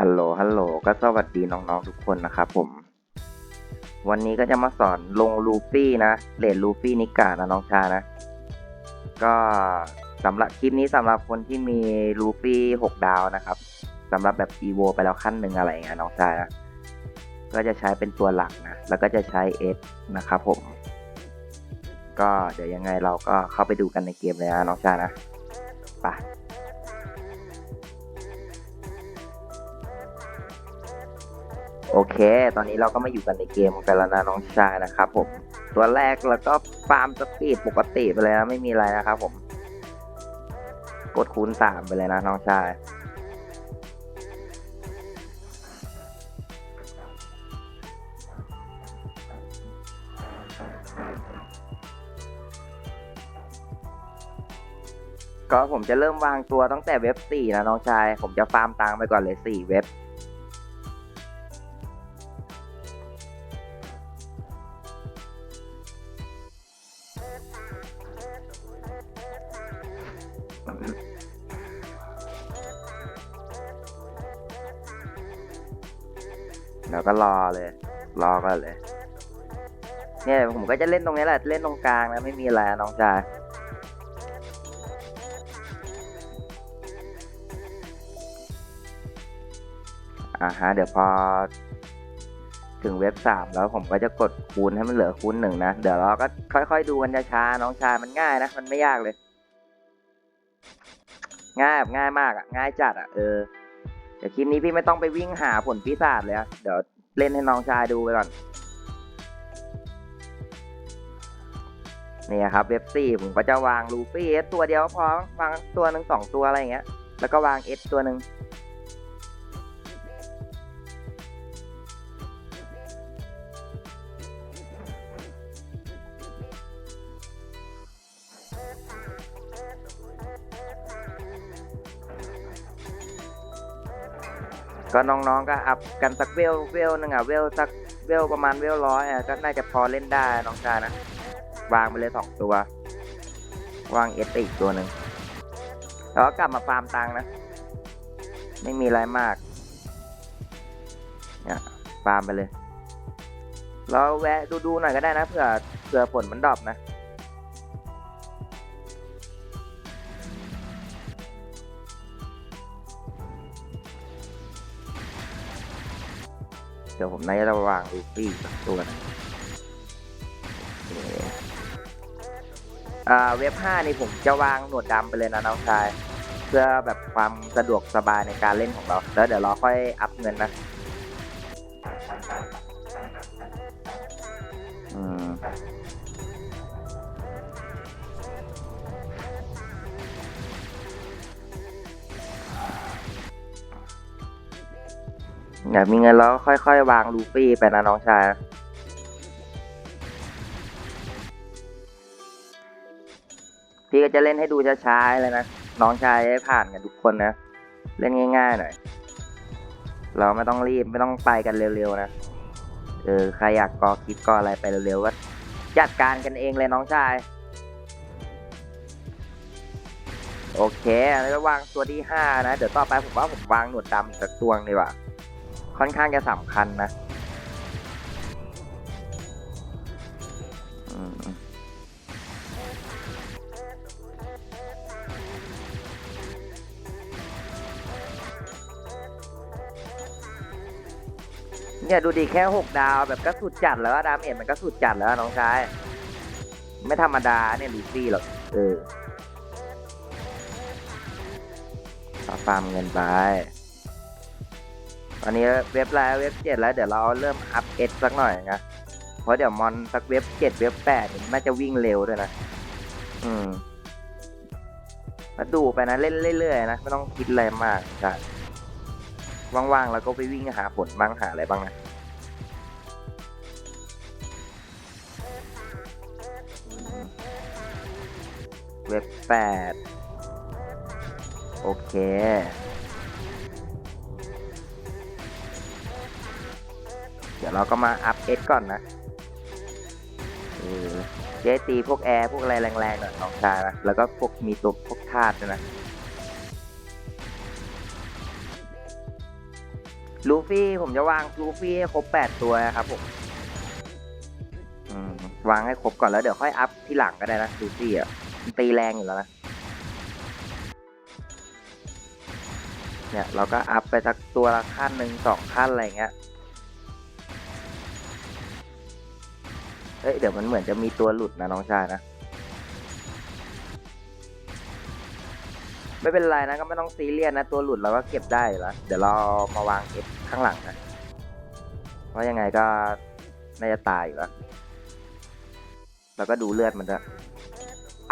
ฮัลโหล ฮัลโหล ก็สวัสดีน้องๆทุกคนนะครับผม วันนี้ก็จะมาสอนลงลูฟี่นะเลดลูฟี่นิกานะน้องชานะ ก็สำหรับคลิปนี้สำหรับคนที่มีลูฟี่หกดาวนะครับสำหรับแบบอีโวไปแล้วขั้นหนึ่งอะไรเงี้ยน้องชานะก็จะใช้เป็นตัวหลักนะ แล้วก็จะใช้เอสนะครับผม ก็เดี๋ยวยังไงเราก็เข้าไปดูกันในเกมเลยนะน้องชานะ ไป โอเค ตอนนี้เราก็มาอยู่กันในเกมกันแล้วนะน้องชายนะครับผม ตัวแรกแล้วก็ฟาร์มสปีดปกติไปเลยนะไม่มีอะไรนะครับผม กดคูณสามไปเลยนะน้องชายก็ผมจะเริ่มวางตัวตั้งแต่เว็บสี่นะน้องชาย ผมจะฟาร์มตังค์ไปก่อนเลยสี่เว็บ แล้วก็รอเลย รอกันเลย เนี่ยผมก็จะเล่นตรงนี้แหละ เล่นตรงกลางนะไม่มีอะไรน้องชายอ่าฮะเดี๋ยวพอถึงเว็บสามแล้วผมก็จะกดคูณให้มันเหลือคูณหนึ่งนะ เดี๋ยวเราก็ค่อยๆดูกันช้าๆน้องชายมันง่ายนะ มันไม่ยากเลย ง่ายแบบง่ายมากอะ ง่ายจัดอะเออ ดี๋ยวคลิปนี้พี่ไม่ต้องไปวิ่งหาผลปีศาจเลยเดี๋ยวเล่นให้น้องชายดูไปก่อน นี่ครับเว็บสี่ผมก็จะวางลูฟี่เอสตัวเดียวพอวางตัวหนึ่งสองตัวอะไรอย่างเงี้ย แล้วก็วางเอสตัวหนึ่ง ก็น้องๆก็อัพกันสักเวลเวลหนึ่งอะเวลสักเวลประมาณเวลร้อยอะก็น่าจะพอเล่นได้น้องชายนะวางไปเลยสองตัว วางเอสอีกตัวหนึ่งแล้วก็กลับมาฟาร์มตังนะ ไม่มีอะไรมากเนี่ยฟาร์มไปเลยแล้วแวะดูๆหน่อยก็ได้นะเผื่อเผื่อฝนมันดรอปนะ เดี๋ยวผมน่าจะวางลูฟี่ตัวนะเเว็บ5นี่ผมจะวางหนวดดำไปเลยนะน้องชาย เพื่อแบบความสะดวกสบายในการเล่นของเรา แล้วเดี๋ยวเราค่อยอัพเงินนะ อยากมีเงินแล้วค่อยๆ วางลูฟี่ไปนะน้องชายพี่ก็จะเล่นให้ดูช้าๆเลยนะ น้องชายให้ผ่านกันทุกคนนะ เล่นง่ายๆหน่อย เราไม่ต้องรีบไม่ต้องไปกันเร็วๆนะ เออใครอยากกอคลิปกออะไรไปเร็วๆก็จัดการกันเองเลยน้องชาย โอเคแล้ววางตัวที่ห้านะ เดี๋ยวต่อไปผมว่าผมวางหนวดดำอีกสักตัวดีกว่า ค่อนข้างจะสำคัญนะเนี่ยดูดิแค่หกดาวแบบก็สุดจัดแล้วดาเมจมันก็สุดจัดแล้วน้องชาย ไม่ธรรมดาเนี่ยลูฟี่หรอกเออเอาฟาร์มเงินไป ตอนนี้เว็บแล้วเว็บเจ็ดแล้วเดี๋ยวเราเริ่มอัพเอสสักหน่อยนะเพราะเดี๋ยวมอนสักเว็บเจ็ดเว็บแปดนี่น่าจะวิ่งเร็วด้วยนะ อืมมาดูไปนะเล่นเรื่อยๆนะไม่ต้องคิดอะไรมากจ้ะว่างๆแล้วก็ไปวิ่งหาผลบ้างหาอะไรบ้างนะเว็บแปดโอเค ดี๋ยวเราก็มาอัพเอสก่อนนะเออเจ๊ตีพวกแอร์พวกอะไรแรงๆหน่อยน้องชายนะแล้วก็พวกมีตัวพวกธาตุนะลูฟี่ผมจะวางลูฟี่ให้ครบแปดตัวนะครับผมวางให้ครบก่อนแล้วเดี๋ยวค่อยอัพที่หลังก็ได้นะลูฟี่อะตีแรงอยู่แล้วนะเนี่ยเราก็อัพไปสักตัวละขั้นหนึ่งสองขั้นอะไรเงี้ย เฮ้ยเดี๋ยวมันเหมือนจะมีตัวหลุดนะน้องชายนะ ไม่เป็นไรนะก็ไม่ต้องซีเรียสนะ ตัวหลุดเราก็เก็บได้แล้วเดี๋ยวเรามาวางเอฟข้างหลังนะเพราะยังไงก็น่าจะตายอยู่แล้วแล้วก็ดูเลือดมันจะ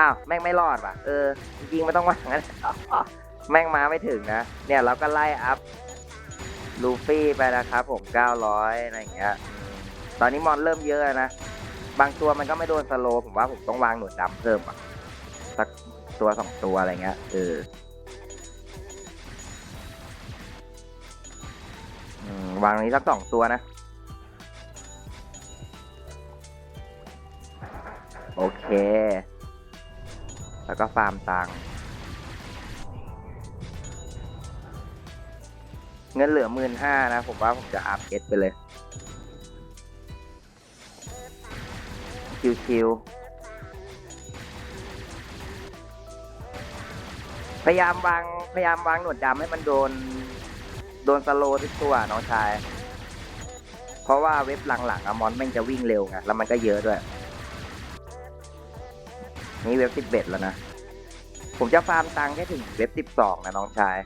อ้าวแม่งไม่รอดว่ะเออจริงๆไม่ต้องวางนะแม่งมาไม่ถึงนะ เนี่ยเราก็ไล่อัพลูฟี่ไปนะครับผม 900อะไรอย่างเงี้ย ตอนนี้มอนเริ่มเยอะนะ บางตัวมันก็ไม่โดนสโลว์ผมว่าผมต้องวางหนวดดำเพิ่มอะสักตัวสองตัวอะไรเงี้ยเออืวางนี้สักสองตัวนะ โอเค แล้วก็ฟาร์มตังเงินเหลือหมื่นห้านะ ผมว่าผมจะอัพเอสไปเลย ชิวๆพยายามวางพยายามวางหนวดดำให้มันโดน โดนสโลว์ทุกตัวน้องชาย เพราะว่าเว็บหลังๆอะมอนแม่งจะวิ่งเร็วไงแล้วมันก็เยอะด้วย นี่เว็บสิบเอ็ดแล้วนะ ผมจะฟาร์มตังค์แค่ถึงเว็บสิบสองนะน้องชาย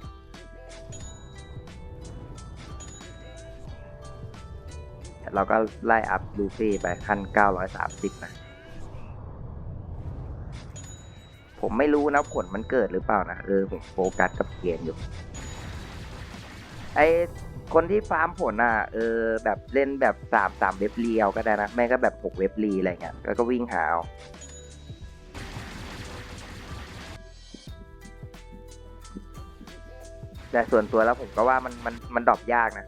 เราก็ไล่อัพลูฟี่ไปขั้น 930 นะ ผมไม่รู้นะผลมันเกิดหรือเปล่านะ เออ ผมโฟกัสกับเกมอยู่ ไอคนที่ฟาร์มผลอะ เออ แบบเล่นแบบสามสามเว็บรีเอาก็ได้นะไม่ก็แบบหกเว็บรีอะไรเงี้ยแล้วก็วิ่งหาเอาแต่ส่วนตัวแล้วผมก็ว่ามันมันมันดรอปยากนะ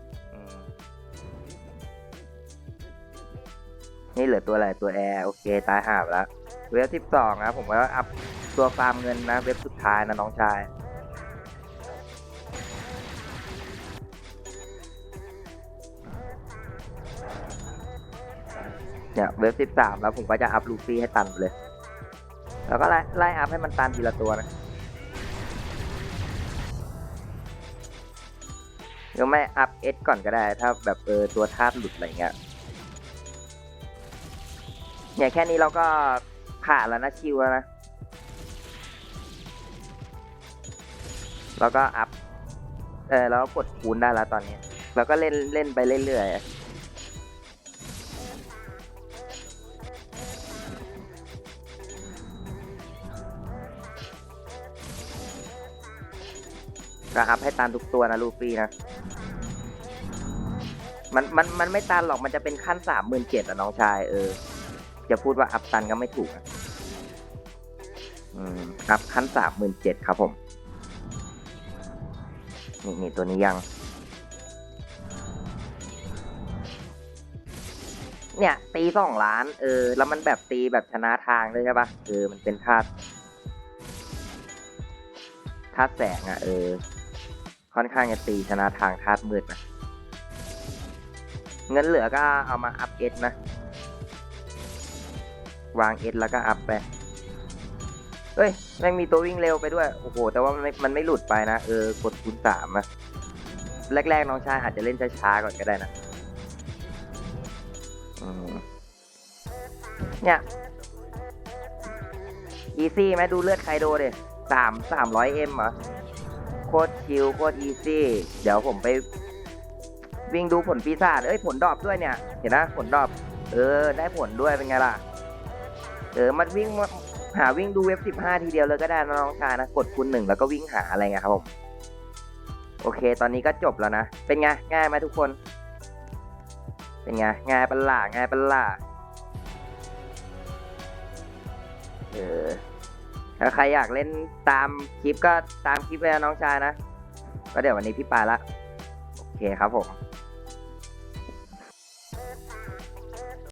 นี่เหลือตัวอะไรตัวแอร์โอเคตายหาบแล้วเว็บสิบสองนะผมก็อัพตัวฟาร์มเงินนะเว็บสุดท้ายนะน้องชายเนี่ยเว็บสิบสามแล้วผมก็จะอัพลูฟี่ให้ตันเลย แล้วก็ไล่ไล่อัพให้มันตันทีละตัวนะหรือไม่อัพเอสก่อนก็ได้ ถ้าแบบเออตัวธาตุหลุดอะไรเงี้ย เนี่ยแค่นี้เราก็ผ่านแล้วนะชิวแล้วนะ แล้วก็อัพ เออแล้วกดคูณได้แล้วตอนนี้แล้วก็เล่นเล่นไปเรื่อยๆก็อัพให้ตามทุกตัวนะลูฟี่นะ มันมันมันไม่ตันหรอกมันจะเป็นขั้นสามหมื่นเจ็ดอะน้องชายเออ จะพูดว่าอัพตันก็ไม่ถูกอืออัพขั้นสามหมื่นเจ็ดครับผม นี่นี่ตัวนี้ยัง เนี่ย ตีสองล้าน เออ แล้วมันแบบตีแบบชนะทางด้วยใช่ปะเออ มันเป็นธาตุธาตุแสงอะ่ะ เออ ค่อนข้างจะตีชนะทางธาตุมืดนะเงินเหลือก็เอามาอัพเอสนะ วางเอสแล้วก็อัพไปเฮ้ยแม่งมีตัววิ่งเร็วไปด้วย โอ้โห แต่ว่ามันไม่มันไม่หลุดไปนะ เออกดคูณสามอะแรกๆ น้องชายอาจจะเล่นช้าๆก่อนก็ได้นะเนี่ยอีซี่ไหมดูเลือดไคโดเดสามสามร้อยเอ็มเหรอ โคตรชิลโคตรอีซี่ เดี๋ยวผมไป วิ่งดูผลปีศาจเอ้ย ผลดรอปด้วยเนี่ย เห็นนะผลดรอปเออ ได้ผลด้วยเป็นไงล่ะ ออมันวิ่งมาหาวิ่งดูเว็บสิบห้าทีเดียวเลยก็ได้นะน้องชายนะกดคูณหนึ่งแล้วก็วิ่งหาอะไรเงี้ยครับผมโอเค ตอนนี้ก็จบแล้วนะ เป็นไงง่ายไหมทุกคน เป็นไงง่ายปะล่ะง่ายปะล่ะเออถ้าใครอยากเล่นตามคลิปก็ตามคลิปเลยนะน้องชายนะ ก็เดี๋ยววันนี้พี่ปาละ โอเคครับผม